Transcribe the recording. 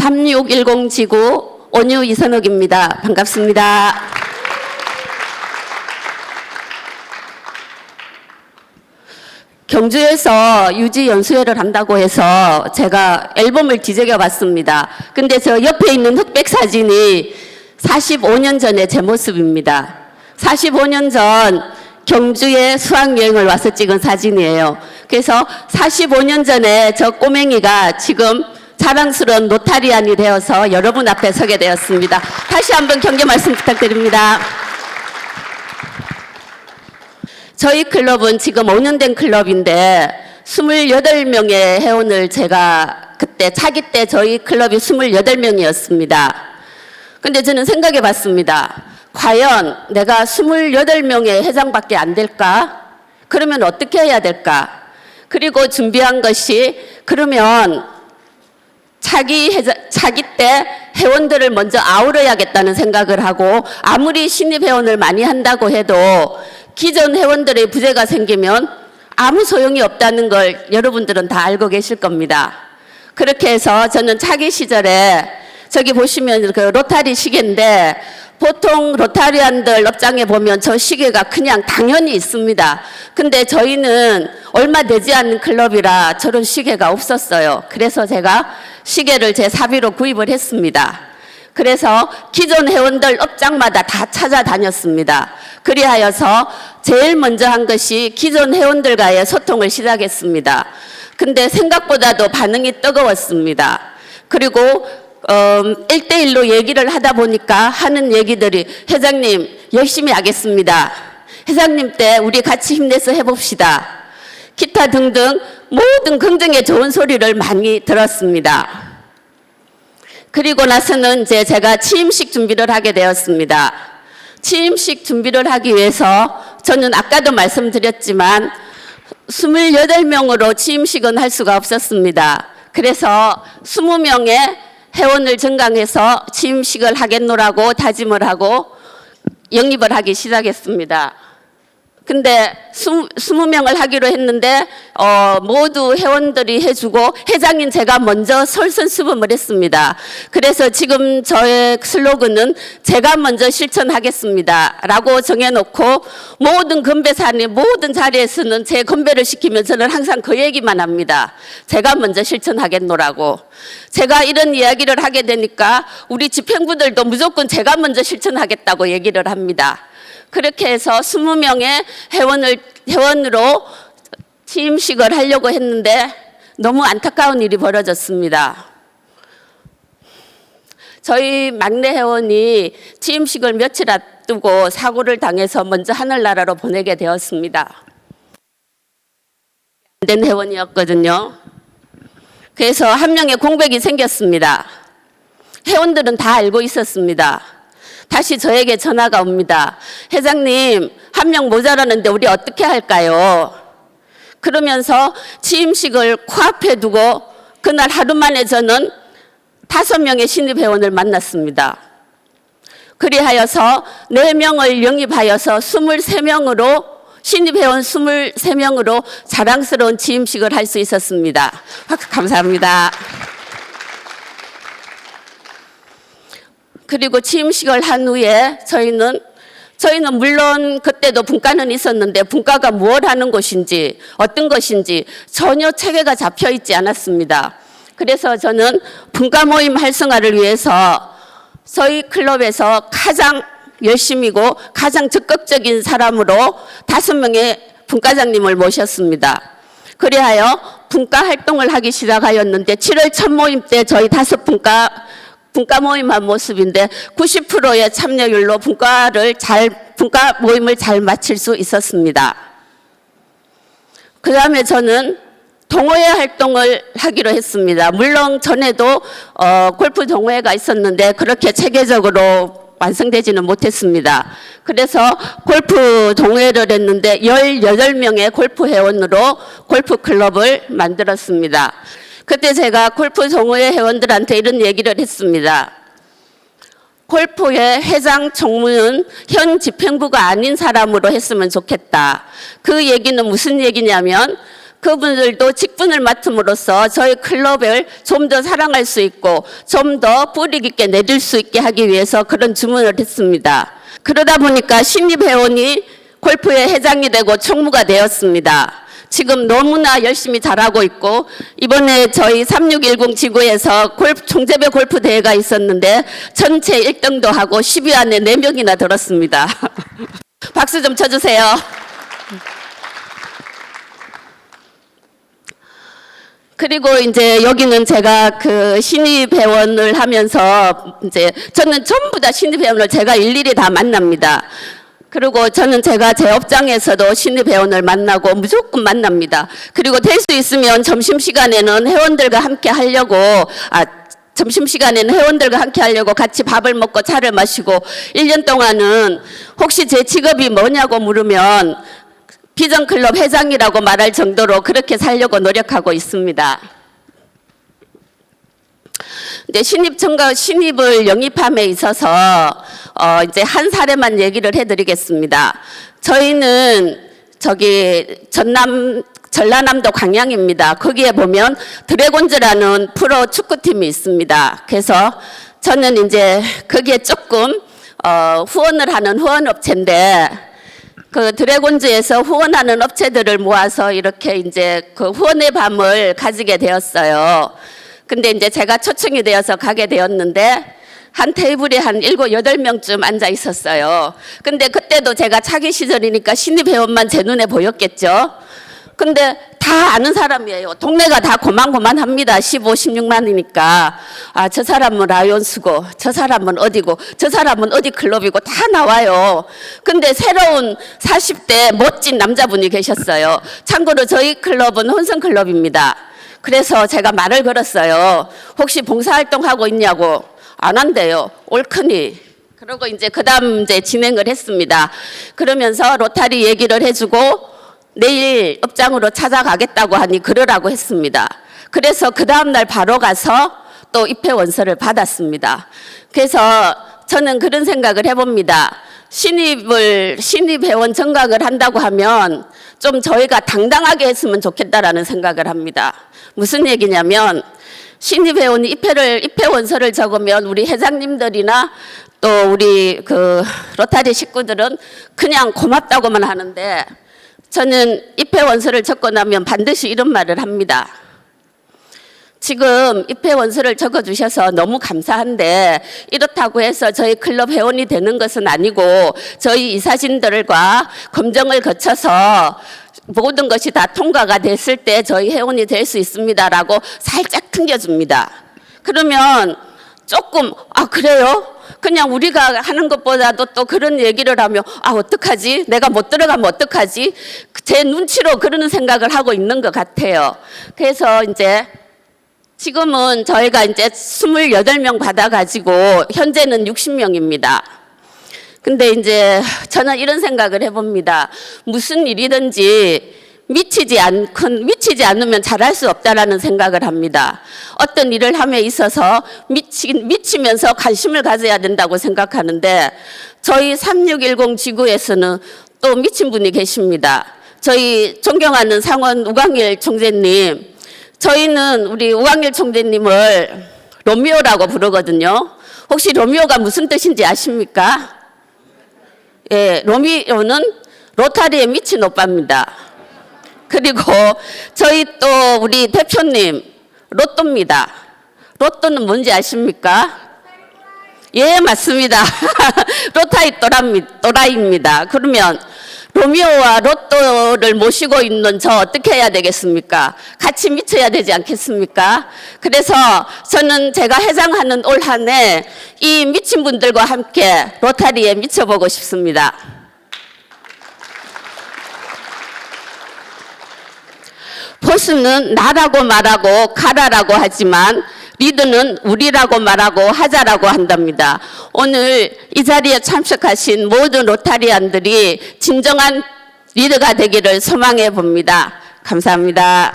3610 지구 온유 이선옥입니다. 반갑습니다. 경주에서 유지 연수회를 한다고 해서 제가 앨범을 뒤적여 봤습니다. 근데 저 옆에 있는 흑백 사진이 45년 전의 제 모습입니다. 45년 전 경주에 수학여행을 와서 찍은 사진이에요. 그래서 45년 전에 저 꼬맹이가 지금 자랑스러운 노타리안이 되어서 여러분 앞에 서게 되었습니다. 다시 한번 경계 말씀 부탁드립니다. 저희 클럽은 지금 5년 된 클럽인데 28명의 회원을 제가 그때 차기 때 저희 클럽이 28명이었습니다. 근데 저는 생각해 봤습니다. 과연 내가 28명의 회장밖에 안 될까? 그러면 어떻게 해야 될까? 그리고 준비한 것이 그러면 차기 회장, 차기 때 회원들을 먼저 아우러야겠다는 생각을 하고 아무리 신입 회원을 많이 한다고 해도 기존 회원들의 부재가 생기면 아무 소용이 없다는 걸 여러분들은 다 알고 계실 겁니다. 그렇게 해서 저는 차기 시절에 저기 보시면 그 로타리 시계인데 보통 로타리안들 업장에 보면 저 시계가 그냥 당연히 있습니다. 근데 저희는 얼마 되지 않는 클럽이라 저런 시계가 없었어요. 그래서 제가 시계를 제 사비로 구입을 했습니다. 그래서 기존 회원들 업장마다 다 찾아다녔습니다. 그리하여서 제일 먼저 한 것이 기존 회원들과의 소통을 시작했습니다. 근데 생각보다도 반응이 뜨거웠습니다. 그리고 어, 1대1로 얘기를 하다 보니까 하는 얘기들이 회장님 열심히 하겠습니다. 회장님 때 우리 같이 힘내서 해봅시다. 기타 등등 모든 긍정의 좋은 소리를 많이 들었습니다. 그리고 나서는 이제 제가 취임식 준비를 하게 되었습니다. 취임식 준비를 하기 위해서 저는 아까도 말씀드렸지만 28명으로 취임식은 할 수가 없었습니다. 그래서 20명의 회원을 증강해서 취임식을 하겠노라고 다짐을 하고 영입을 하기 시작했습니다. 근데 스무 명을 하기로 했는데 어, 모두 회원들이 해주고 회장인 제가 먼저 설선수범을 했습니다. 그래서 지금 저의 슬로건은 제가 먼저 실천하겠습니다 라고 정해놓고 모든 건배사님 모든 자리에서는 제 건배를 시키면 저는 항상 그 얘기만 합니다. 제가 먼저 실천하겠노라고. 제가 이런 이야기를 하게 되니까 우리 집행부들도 무조건 제가 먼저 실천하겠다고 얘기를 합니다. 그렇게 해서 20명의 회원을, 회원으로 취임식을 하려고 했는데 너무 안타까운 일이 벌어졌습니다. 저희 막내 회원이 취임식을 며칠 앞두고 사고를 당해서 먼저 하늘나라로 보내게 되었습니다. 안된 회원이었거든요. 그래서 한 명의 공백이 생겼습니다. 회원들은 다 알고 있었습니다. 다시 저에게 전화가 옵니다. 회장님, 한 명 모자라는데 우리 어떻게 할까요? 그러면서 취임식을 코앞에 두고 그날 하루 만에 저는 다섯 명의 신입 회원을 만났습니다. 그리하여서 네 명을 영입하여서 23명으로 신입 회원 23명으로 자랑스러운 취임식을 할 수 있었습니다. 감사합니다. 그리고 취임식을 한 후에 저희는 저희는 물론 그때도 분과는 있었는데 분과가 무엇 하는 것인지 어떤 것인지 전혀 체계가 잡혀 있지 않았습니다. 그래서 저는 분과 모임 활성화를 위해서 저희 클럽에서 가장 열심이고 가장 적극적인 사람으로 다섯 명의 분과장님을 모셨습니다. 그리하여 분과 활동을 하기 시작하였는데 7월 첫 모임 때 저희 다섯 분과 분과 모임 한 모습인데 90%의 참여율로 분과를 잘 분과 모임을 잘 마칠 수 있었습니다. 그 다음에 저는 동호회 활동을 하기로 했습니다. 물론 전에도 어, 골프 동호회가 있었는데 그렇게 체계적으로 완성되지는 못했습니다. 그래서 골프 동호회를 했는데 18명의 골프 회원으로 골프 클럽을 만들었습니다. 그때 제가 골프 동호회 회원들한테 이런 얘기를 했습니다. 골프의 회장 총무는 현 집행부가 아닌 사람으로 했으면 좋겠다. 그 얘기는 무슨 얘기냐면 그분들도 직분을 맡음으로써 저희 클럽을 좀 더 사랑할 수 있고 좀 더 뿌리 깊게 내릴 수 있게 하기 위해서 그런 주문을 했습니다. 그러다 보니까 신입 회원이 골프의 회장이 되고 총무가 되었습니다. 지금 너무나 열심히 잘하고 있고 이번에 저희 3610 지구에서 골프 총재배 골프 대회가 있었는데 전체 1등도 하고 10위 안에 4명이나 들었습니다. 박수 좀 쳐주세요. 그리고 이제 여기는 제가 그 신입 회원을 하면서 이제 저는 전부 다 신입 회원을 제가 일일이 다 만납니다. 그리고 저는 제가 제 업장에서도 신입 회원을 만나고 무조건 만납니다. 그리고 될 수 있으면 점심시간에는 회원들과 함께 하려고, 아, 점심시간에는 회원들과 함께 하려고 같이 밥을 먹고 차를 마시고 1년 동안은 혹시 제 직업이 뭐냐고 물으면 비전클럽 회장이라고 말할 정도로 그렇게 살려고 노력하고 있습니다. 이제 신입 청가 신입을 영입함에 있어서 어 이제 한 사례만 얘기를 해드리겠습니다. 저희는 저기 전남 전라남도 광양입니다. 거기에 보면 드래곤즈라는 프로 축구팀이 있습니다. 그래서 저는 이제 거기에 조금 어 후원을 하는 후원업체인데 그 드래곤즈에서 후원하는 업체들을 모아서 이렇게 이제 그 후원의 밤을 가지게 되었어요. 근데 이제 제가 초청이 되어서 가게 되었는데 한 테이블에 한 일곱 여덟 명쯤 앉아 있었어요. 근데 그때도 제가 차기 시절이니까 신입 회원만 제 눈에 보였겠죠. 근데 다 아는 사람이에요. 동네가 다 고만고만합니다. 15, 16만이니까. 아, 저 사람은 라이온스고, 저 사람은 어디고, 저 사람은 어디 클럽이고 다 나와요. 근데 새로운 40대 멋진 남자분이 계셨어요. 참고로 저희 클럽은 혼성 클럽입니다. 그래서 제가 말을 걸었어요. 혹시 봉사활동 하고 있냐고. 안 한대요. 옳거니. 그러고 이제 그 다음 이제 진행을 했습니다. 그러면서 로타리 얘기를 해주고 내일 업장으로 찾아가겠다고 하니 그러라고 했습니다. 그래서 그 다음날 바로 가서 또 입회 원서를 받았습니다. 그래서 저는 그런 생각을 해봅니다. 신입을, 신입 회원 정각을 한다고 하면 좀 저희가 당당하게 했으면 좋겠다라는 생각을 합니다. 무슨 얘기냐면 신입 회원이 입회를, 입회 원서를 적으면 우리 회장님들이나 또 우리 그 로타리 식구들은 그냥 고맙다고만 하는데 저는 입회 원서를 적고 나면 반드시 이런 말을 합니다. 지금 입회 원서를 적어 주셔서 너무 감사한데 이렇다고 해서 저희 클럽 회원이 되는 것은 아니고 저희 이사진들과 검정을 거쳐서 모든 것이 다 통과가 됐을 때 저희 회원이 될 수 있습니다라고 살짝 튕겨줍니다. 그러면 조금 아 그래요? 그냥 우리가 하는 것보다도 또 그런 얘기를 하면 아 어떡하지? 내가 못 들어가면 어떡하지? 제 눈치로 그러는 생각을 하고 있는 것 같아요. 그래서 이제 지금은 저희가 이제 28명 받아가지고 현재는 60명입니다. 근데 이제 저는 이런 생각을 해봅니다. 무슨 일이든지 미치지 않건 미치지 않으면 잘할 수 없다라는 생각을 합니다. 어떤 일을 함에 있어서 미치 미치면서 관심을 가져야 된다고 생각하는데 저희 3610 지구에서는 또 미친 분이 계십니다. 저희 존경하는 상원 우광일 총재님, 저희는 우리 우광일 총재님을 로미오라고 부르거든요. 혹시 로미오가 무슨 뜻인지 아십니까? 예, 로미오는 로타리에 미친 오빠입니다. 그리고 저희 또 우리 대표님 로또입니다. 로또는 뭔지 아십니까? 예, 맞습니다. 로타이 또라미, 또라이입니다. 그러면 로미오와 로또를 모시고 있는 저 어떻게 해야 되겠습니까? 같이 미쳐야 되지 않겠습니까? 그래서 저는 제가 회장하는 올 한 해 이 미친 분들과 함께 로타리에 미쳐보고 싶습니다. 보스는 나라고 말하고 가라라고 하지만 리드는 우리라고 말하고 하자라고 한답니다. 오늘 이 자리에 참석하신 모든 로타리안들이 진정한 리드가 되기를 소망해 봅니다. 감사합니다.